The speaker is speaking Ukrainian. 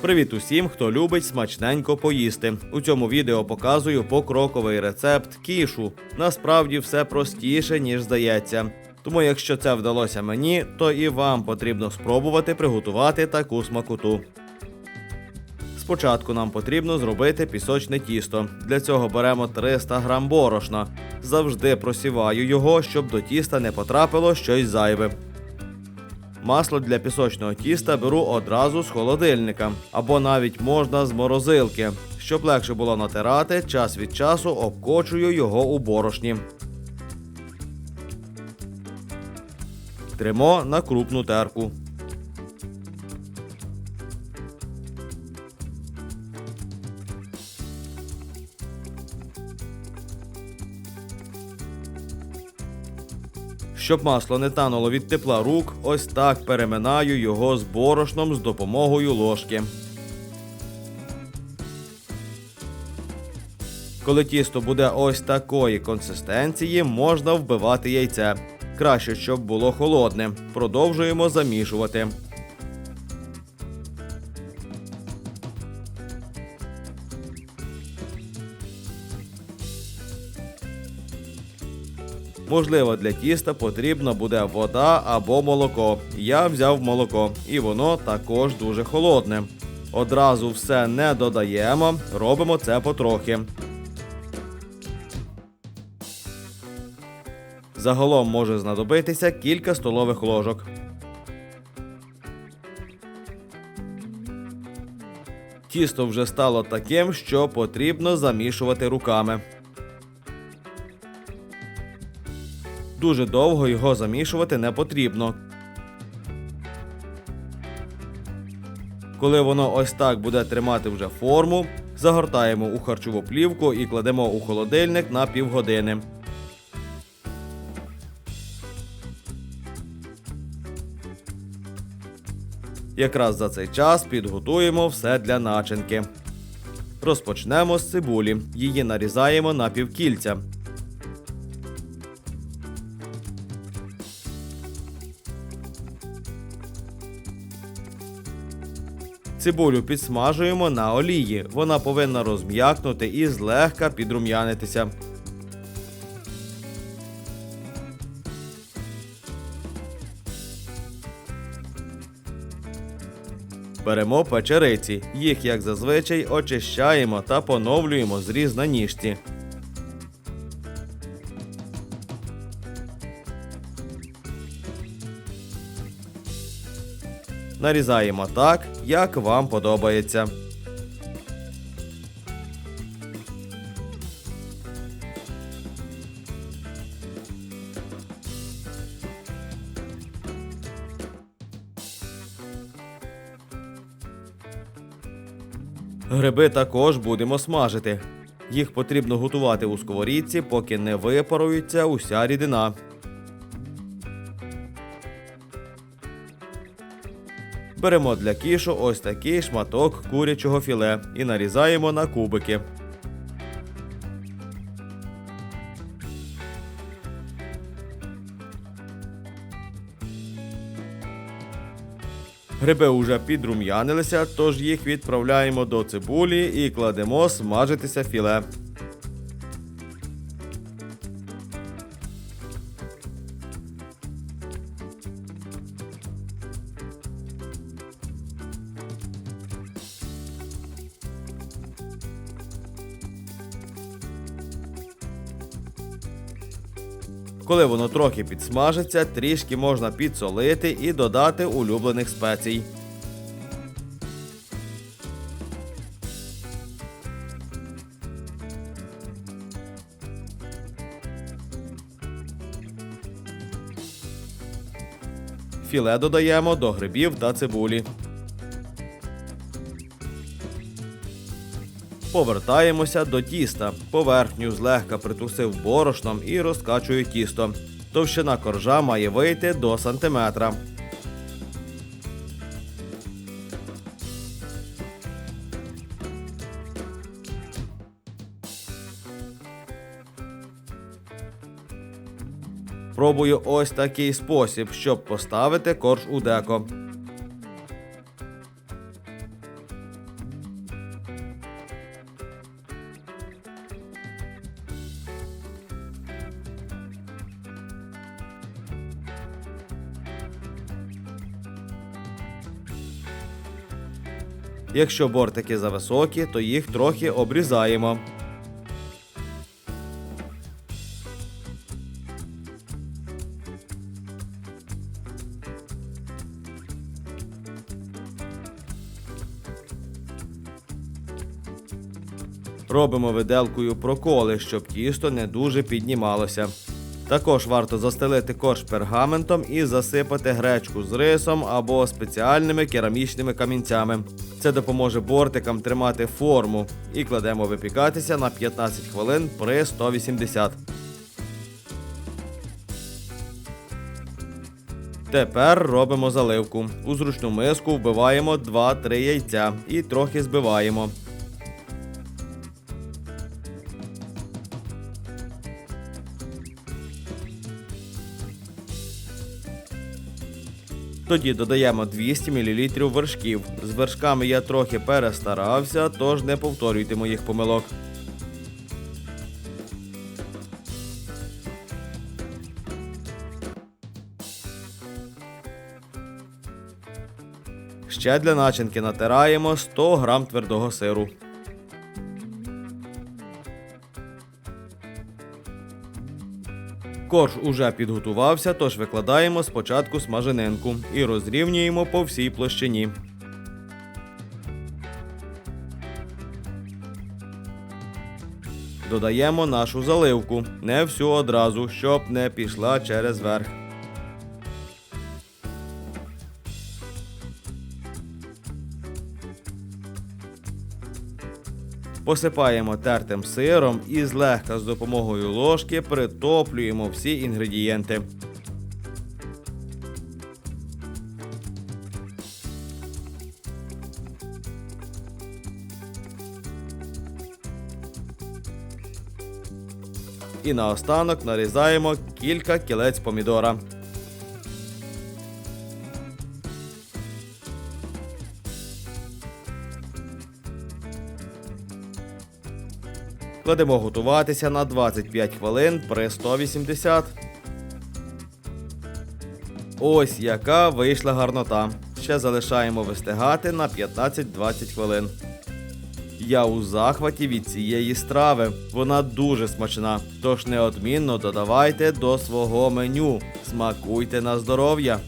Привіт усім, хто любить смачненько поїсти. У цьому відео показую покроковий рецепт кішу. Насправді все простіше, ніж здається. Тому, якщо це вдалося мені, то і вам потрібно спробувати приготувати таку смакоту. Спочатку нам потрібно зробити пісочне тісто. Для цього беремо 300 грам борошна. Завжди просіваю його, щоб до тіста не потрапило щось зайве. Масло для пісочного тіста беру одразу з холодильника, або навіть можна з морозилки. Щоб легше було натирати, час від часу обкочую його у борошні. Тримо на крупну терку. Щоб масло не тануло від тепла рук, ось так переминаю його з борошном з допомогою ложки. Коли тісто буде ось такої консистенції, можна вбивати яйце. Краще, щоб було холодне. Продовжуємо замішувати. Можливо, для тіста потрібна буде вода або молоко. Я взяв молоко, і воно також дуже холодне. Одразу все не додаємо, робимо це потрохи. Загалом може знадобитися кілька столових ложок. Тісто вже стало таким, що потрібно замішувати руками. Дуже довго його замішувати не потрібно. Коли воно ось так буде тримати вже форму, загортаємо у харчову плівку і кладемо у холодильник на півгодини. Якраз за цей час підготуємо все для начинки. Розпочнемо з цибулі. Її нарізаємо на півкільця. Цибулю підсмажуємо на олії. Вона повинна розм'якнути і злегка підрум'янитися. Беремо печериці. Їх, як зазвичай, очищаємо та поновлюємо зріз на ніжці. Нарізаємо так, як вам подобається. Гриби також будемо смажити. Їх потрібно готувати у сковорідці, поки не випарується уся рідина. Беремо для кішу ось такий шматок курячого філе і нарізаємо на кубики. Гриби уже підрум'янилися, тож їх відправляємо до цибулі і кладемо смажитися філе. Коли воно трохи підсмажиться, трішки можна підсолити і додати улюблених спецій. Філе додаємо до грибів та цибулі. Повертаємося до тіста. Поверхню злегка притрусив борошном і розкачую тісто. Товщина коржа має вийти до сантиметра. Пробую ось такий спосіб, щоб поставити корж у деко. Якщо бортики зависокі, то їх трохи обрізаємо. Робимо виделкою проколи, щоб тісто не дуже піднімалося. Також варто застелити корж пергаментом і засипати гречку з рисом або спеціальними керамічними камінцями. Це допоможе бортикам тримати форму і кладемо випікатися на 15 хвилин при 180. Тепер робимо заливку. У зручну миску вбиваємо 2-3 яйця і трохи збиваємо. Тоді додаємо 200 мл вершків. З вершками я трохи перестарався, тож не повторюйте моїх помилок. Ще для начинки натираємо 100 г твердого сиру. Корж уже підготувався, тож викладаємо спочатку смаженинку і розрівнюємо по всій площині. Додаємо нашу заливку, не всю одразу, щоб не пішла через верх. Посипаємо тертим сиром і злегка з допомогою ложки притоплюємо всі інгредієнти. І наостанок нарізаємо кілька кілець помідора. Кладемо готуватися на 25 хвилин при 180. Ось яка вийшла гарнота. Ще залишаємо вистигати на 15-20 хвилин. Я у захваті від цієї страви. Вона дуже смачна. Тож неодмінно додавайте до свого меню. Смакуйте на здоров'я.